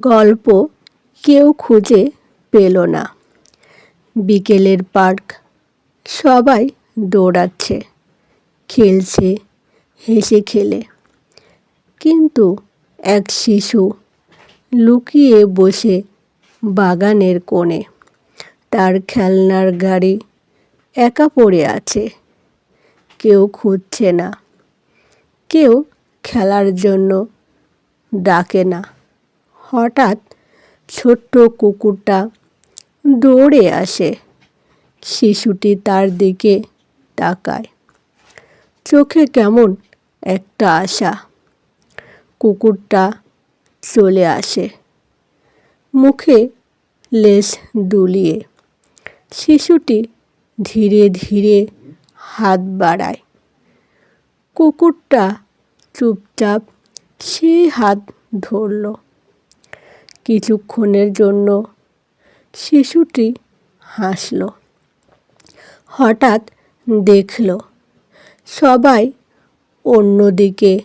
গল্প কেউ খুঁজে পেল না। বিকেলের পার্ক, সবাই দৌড়াচ্ছে, খেলছে, হেসে খেলে। কিন্তু এক শিশু লুকিয়ে বসে বাগানের কোণে। তার খেলনার গাড়ি একা পড়ে আছে। কেউ খুঁজছে না। কেউ খেলার জন্য ডাকে না। হঠাৎ ছোট্ট কুকুরটা দৌড়ে আসে। শিশুটি তার দিকে তাকায়। চোখে কেমন একটা আশা। কুকুরটা চলে আসে। মুখে লেজ দুলিয়ে শিশুটি ধীরে ধীরে হাত বাড়ায়। কুকুরটা চুপচাপ সেই হাত ধরল। কিছুক্ষণের জন্য শিশুটি হাসল। হঠাৎ দেখল সবাই অন্যদিকে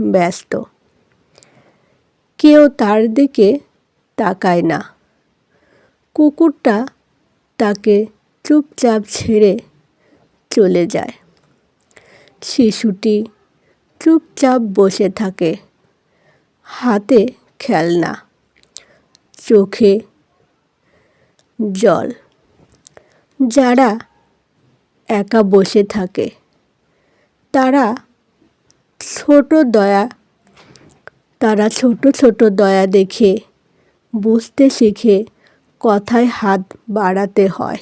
ব্যস্ত। কেউ তার দিকে তাকায় না। কুকুরটা তাকে চুপচাপ ছেড়ে চলে যায়। শিশুটি চুপচাপ বসে থাকে। হাতে খেলনা। চোখে জল। যারা একা বসে থাকে, তারা ছোট দয়া, তারা ছোট ছোট দয়া দেখে, বুঝতে শিখে কথায় হাত বাড়াতে হয়।